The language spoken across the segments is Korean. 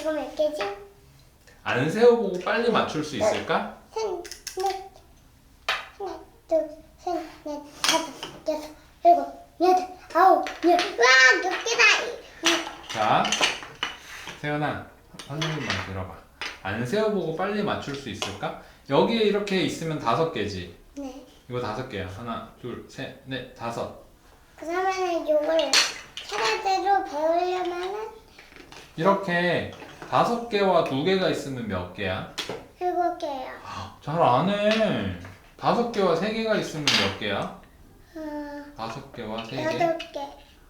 이거 몇 개지? 안 세어보고 빨리 맞출 수 있을까? 셋, 넷, 하나, 둘, 셋, 넷, 다섯, 여섯, 일곱, 여덟, 아홉, 열. 와, 몇 개다. 이- 자, 세연아, 선생님 말 들어봐. 안 세어보고 빨리 맞출 수 있을까? 여기에 이렇게 있으면 다섯 개지. 네. 이거 다섯 개야. 하나, 둘, 셋, 넷, 다섯. 그러면은 요걸 차례대로 배우려면은 이렇게 다섯 개와 두 개가 있으면 몇 개야? 일곱 개요. 잘 안 해. 다섯 개와 세 개가 있으면 몇 개야? 어, 다섯 개와 세 개? 여덟 개.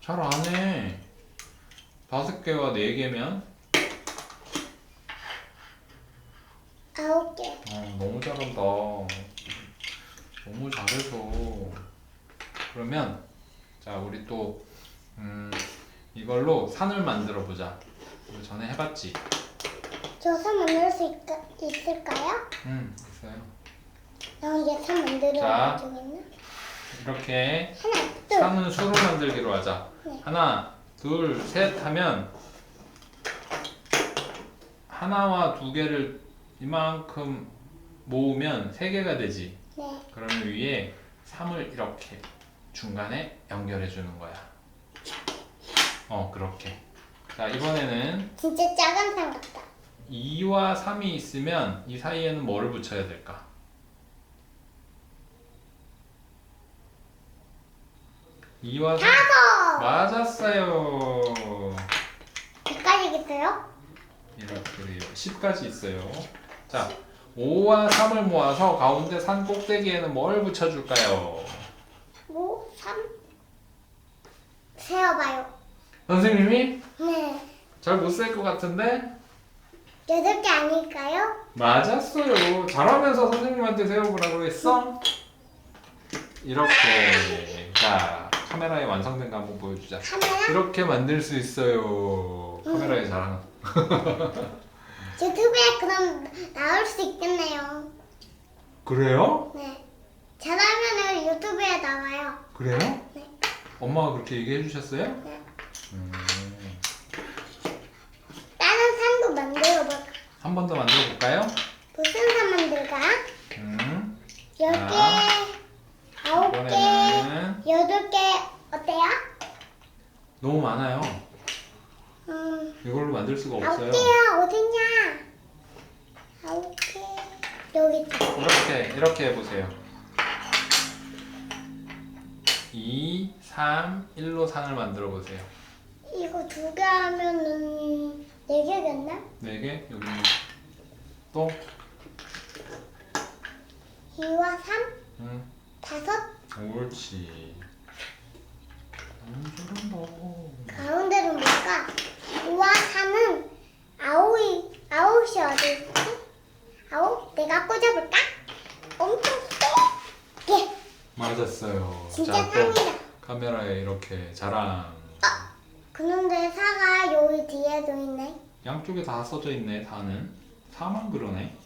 잘 안 해. 다섯 개와 네 개면? 아홉 개. 어, 너무 잘한다. 너무 잘해서. 그러면, 자, 우리 또, 음, 이걸로 산을 만들어 보자. 이거 전에 해봤지? 저선 만들 수 있, 있을까요? 응, 있어요. 나 이제 선 만들어 자. 가지고 있나? 이렇게 하나, 둘. 산은 수로 만들기로 하자. 네. 하나, 둘, 셋 하면, 하나와 두 개를 이만큼 모으면 세 개가 되지. 네. 그러면 위에 3을 이렇게 중간에 연결해 주는 거야. 어, 그렇게. 자, 이번에는 진짜 작은 산 같다. 2와 3이 있으면 이 사이에는 뭐를 붙여야 될까? 2와 3. 다섯. 맞았어요. 몇가지겠어요? 이렇게 10까지 있어요. 자, 5와 3을 모아서 가운데 산 꼭대기에는 뭘 붙여줄까요? 뭐? 삼? 세어봐요. 선생님이 네. 잘못셀것 같은데? 여덟 개 아닐까요? 맞았어요. 잘하면서 선생님한테 세워보라고 했어? 이렇게. 자, 카메라에 완성된 거 한번 보여주자. 카메라? 이렇게 만들 수 있어요. 카메라에 자랑. 유튜브에 그럼 나올 수 있겠네요. 그래요? 네. 잘하면은 유튜브에 나와요. 그래요? 네. 엄마가 그렇게 얘기해 주셨어요? 네. 음, 다른 산도 만들어볼까? 한번 더 만들어 볼까요? 무슨 산 만들까? 음, 열 자. 개, 아홉 개, 이번에는 여덟 개 어때요? 너무 많아요. 음, 이걸로 만들 수가 아홉 없어요. 개야 어딨냐? 아홉 개 여기 있다. 이렇게 이렇게 해보세요. 2, 3, 1로 산을 만들어 보세요. 이거 두 개 하면은 네 개겠나? 4개 여기 또 2와 3, 응, 다섯, 옳지. 너무 잘한다. 가운데는 뭘까? 5와 3은 아홉이, 아홉이 어디 있지? 아홉? 내가 꽂아볼까? 엄청 세! 예! 맞았어요. 진짜 자, 또 산이다. 카메라에 이렇게 자랑. 그런데 사가 여기 뒤에도 있네. 양쪽에 다 써져 있네. 다는 4만 그러네.